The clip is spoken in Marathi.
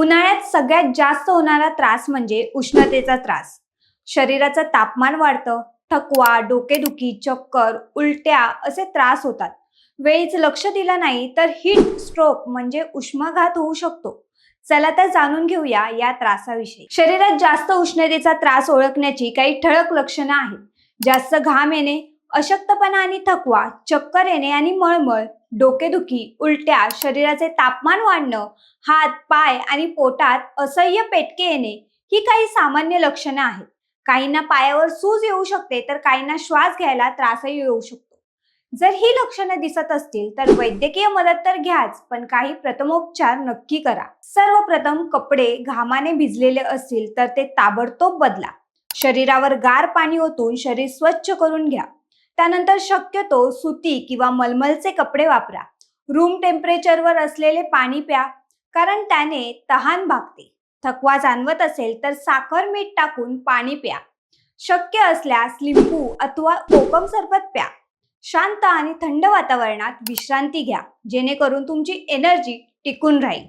उन्हाळ्यात सगळ्यात जास्त होणारा त्रास म्हणजे उष्णतेचा त्रास. शरीराचं तापमान वाढतं थकवा डोकेदुखी चक्कर उलट्या असे त्रास होतात. वेळीच लक्ष दिलं नाही तर हीट स्ट्रोक म्हणजे उष्माघात होऊ शकतो. चला तर जाणून घेऊया या त्रासाविषयी. शरीरात जास्त उष्णतेचा त्रास ओळखण्याची काही ठळक लक्षणं आहेत. जास्त घाम येणे अशक्तपणा आणि थकवा चक्कर येणे आणि मळमळ डोकेदुखी उलट्या शरीराचे तापमान वाढणं हात पाय आणि पोटात असह्य पेटके येणे ही काही सामान्य लक्षणं आहेत. काहींना पायावर सूज येऊ शकते तर काहींना श्वास घ्यायला त्रासही येऊ शकतो. जर ही लक्षणं दिसत असतील तर वैद्यकीय मदत तर घ्याच पण काही प्रथमोपचार नक्की करा. सर्वप्रथम कपडे घामाने भिजलेले असतील तर ते ताबडतोब बदला. शरीरावर गार पाणी ओतून शरीर स्वच्छ करून घ्या. त्यानंतर शक्यतो सुती किंवा मलमलचे कपडे वापरा. रूम टेम्परेचरवर असलेले पाणी प्या कारण त्याने तहान भागते. थकवा जाणवत असेल तर साखर मीठ टाकून पाणी प्या. शक्य असल्यास लिंबू अथवा कोकम सरबत प्या. शांत आणि थंड वातावरणात विश्रांती घ्या जेणेकरून तुमची एनर्जी टिकून राहील.